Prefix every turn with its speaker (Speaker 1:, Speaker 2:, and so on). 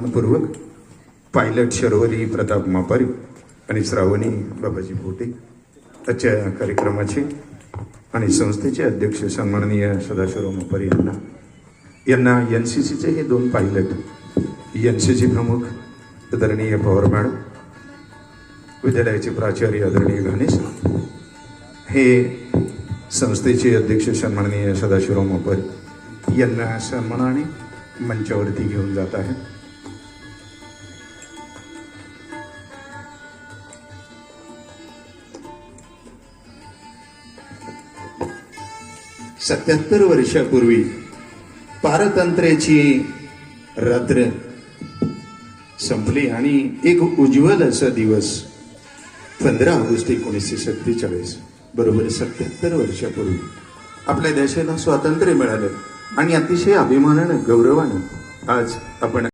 Speaker 1: मनपूर्वक पायलट शर्वरी प्रताप मापारी आणि श्रावणी बाबाजी भोटे. आजच्या कार्यक्रमाचे आणि संस्थेचे अध्यक्ष सन्माननीय सदाशिवराव मापारी यांना. यांना एन सी सीचे हे दोन पायलट एन सी सी प्रमुख आदरणीय पवार मॅडम विद्यालयाचे प्राचार्य आदरणीय गणेश हे संस्थेचे अध्यक्ष सन्माननीय सदाशिवराव मापारी यांना सन्मानाने मंचावरती घेऊन जात आहे सत्याहत्तर वर्षापूर्वी पारतंत्र्याची रात्र संपली आणि एक उज्ज्वल असा दिवस पंधरा ऑगस्ट एकोणीसशे सत्तेचाळीस बरोबर सत्याहत्तर वर्षापूर्वी आपल्या देशाला स्वातंत्र्य मिळालं आणि अतिशय अभिमानानं गौरवानं आज आपण